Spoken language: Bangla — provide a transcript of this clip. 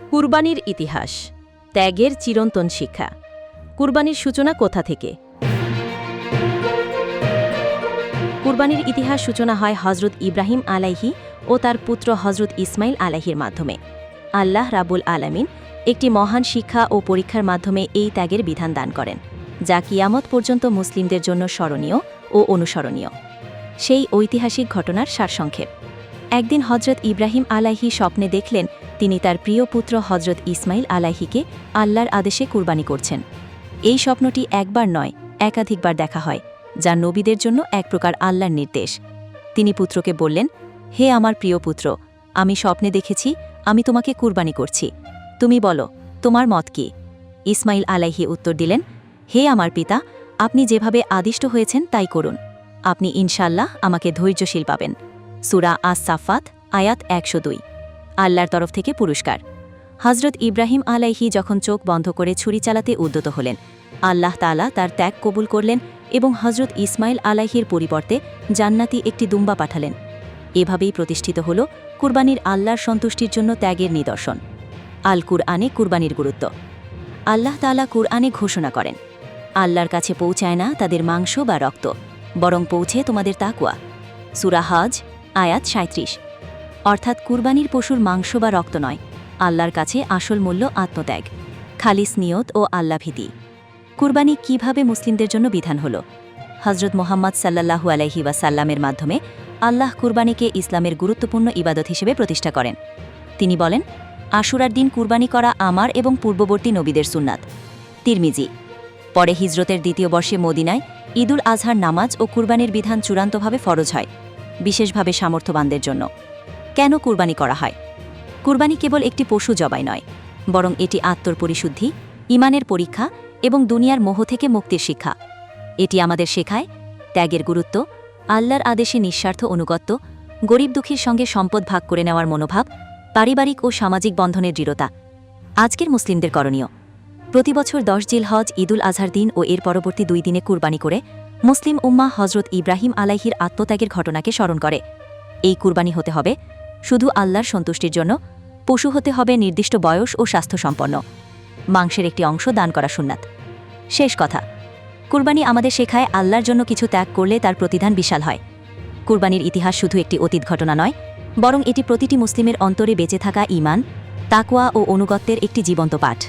কুরবানির ইতিহাস, ত্যাগের চিরন্তন শিক্ষা। কুরবানির সূচনা কোথা থেকে? কুরবানির ইতিহাস সূচনা হয় হজরত ইব্রাহিম আলাইহি ও তার পুত্র হজরত ইসমাইল আলাহির মাধ্যমে। আল্লাহ রাবুল আলামিন একটি মহান শিক্ষা ও পরীক্ষার মাধ্যমে এই ত্যাগের বিধান দান করেন, যা কিয়ামত পর্যন্ত মুসলিমদের জন্য স্মরণীয় ও অনুসরণীয়। সেই ঐতিহাসিক ঘটনার সারসংক্ষেপ। একদিন হজরত ইব্রাহিম আলাহি স্বপ্নে দেখলেন তিনি তার প্রিয় পুত্র হজরত ইসমাইল আলাইহিকে আল্লাহর আদেশে কুরবানি করছেন। এই স্বপ্নটি একবার নয়, একাধিকবার দেখা হয়, যা নবীদের জন্য এক প্রকার আল্লাহর নির্দেশ। তিনি পুত্রকে বললেন, হে আমার প্রিয় পুত্র, আমি স্বপ্নে দেখেছি, আমি তোমাকে কুরবানি করছি। তুমি বলো, তোমার মত কি? ইসমাইল আলাইহি উত্তর দিলেন, হে আমার পিতা, আপনি যেভাবে আদিষ্ট হয়েছেন তাই করুন। আপনি ইনশাল্লাহ আমাকে ধৈর্যশীল পাবেন। সুরা আস সাফাত আয়াত একশো দুই। আল্লাহর তরফ থেকে পুরস্কার। হজরত ইব্রাহিম আলাইহি যখন চোখ বন্ধ করে ছুরি চালাতে উদ্যত হলেন, আল্লাহ তালা তার ত্যাগ কবুল করলেন এবং হজরত ইসমাইল আলাইহির পরিবর্তে জান্নাতি একটি দুম্বা পাঠালেন। এভাবেই প্রতিষ্ঠিত হল কুরবানির আল্লাহর সন্তুষ্টির জন্য ত্যাগের নিদর্শন। আল কুরআনে কুরবানির গুরুত্ব। আল্লাহ তালা কুরআনে ঘোষণা করেন, আল্লাহর কাছে পৌঁছায় না তাদের মাংস বা রক্ত, বরং পৌঁছে তোমাদের তাকুয়া সুরাহাজ আয়াত সাঁত্রিশ অর্থাৎ কুরবানির পশুর মাংস বা রক্ত নয়, আল্লাহর কাছে আসল মূল্য আত্মত্যাগ, খালিস নিয়ত ও আল্লাভীতি কুরবানি কীভাবে মুসলিমদের জন্য বিধান হল? হজরত মোহাম্মদ সাল্লাহু আলাইহি মাধ্যমে আল্লাহ কুরবানিকে ইসলামের গুরুত্বপূর্ণ ইবাদত হিসেবে প্রতিষ্ঠা করেন। তিনি বলেন, আশুরার দিন কুরবানি করা আমার এবং পূর্ববর্তী নবীদের সুন্নাত। তিরমিজি, পরে হিজরতের দ্বিতীয় বর্ষে মদিনায় ঈদুল আজহার নামাজ ও কুরবানির বিধান চূড়ান্তভাবে ফরজ হয়, বিশেষভাবে সামর্থ্যবানদের জন্য। কেন কুরবানি করা হয়? কুরবানি কেবল একটি পশু জবাই নয়, বরং এটি আত্মর পরিশুদ্ধি ইমানের পরীক্ষা এবং দুনিয়ার মোহ থেকে মুক্তির শিক্ষা। এটি আমাদের শেখায় ত্যাগের গুরুত্ব, আল্লাহর আদেশে নিঃস্বার্থ অনুগত্য, গরিব দুঃখীর সঙ্গে সম্পদ ভাগ করে নেওয়ার মনোভাব, পারিবারিক ও সামাজিক বন্ধনের দৃঢ়তা। আজকের মুসলিমদের করণীয় প্রতিবছর দশ জিল হজ, ঈদুল আজহার দিন ও এর পরবর্তী দুই দিনে কুরবানি করে মুসলিম উম্মা হজরত ইব্রাহিম আলাইহির আত্মত্যাগের ঘটনাকে স্মরণ করে। এই কুরবানি হতে হবে শুধু আল্লাহর সন্তুষ্টির জন্য, পশু হতে হবে নির্দিষ্ট বয়স ও স্বাস্থ্য সম্পন্ন মাংসের একটি অংশ দান করা সুন্নাত। শেষ কথা, কুরবানি আমাদের শেখায় আল্লাহর জন্য কিছু ত্যাগ করলে তার প্রতিদান বিশাল হয়। কুরবানির ইতিহাস শুধু একটি অতীত ঘটনা নয়, বরং এটি প্রতিটি মুসলিমের অন্তরে বেঁচে থাকা ইমান তাকোয়া ও অনুগত্যের একটি জীবন্ত পাঠ।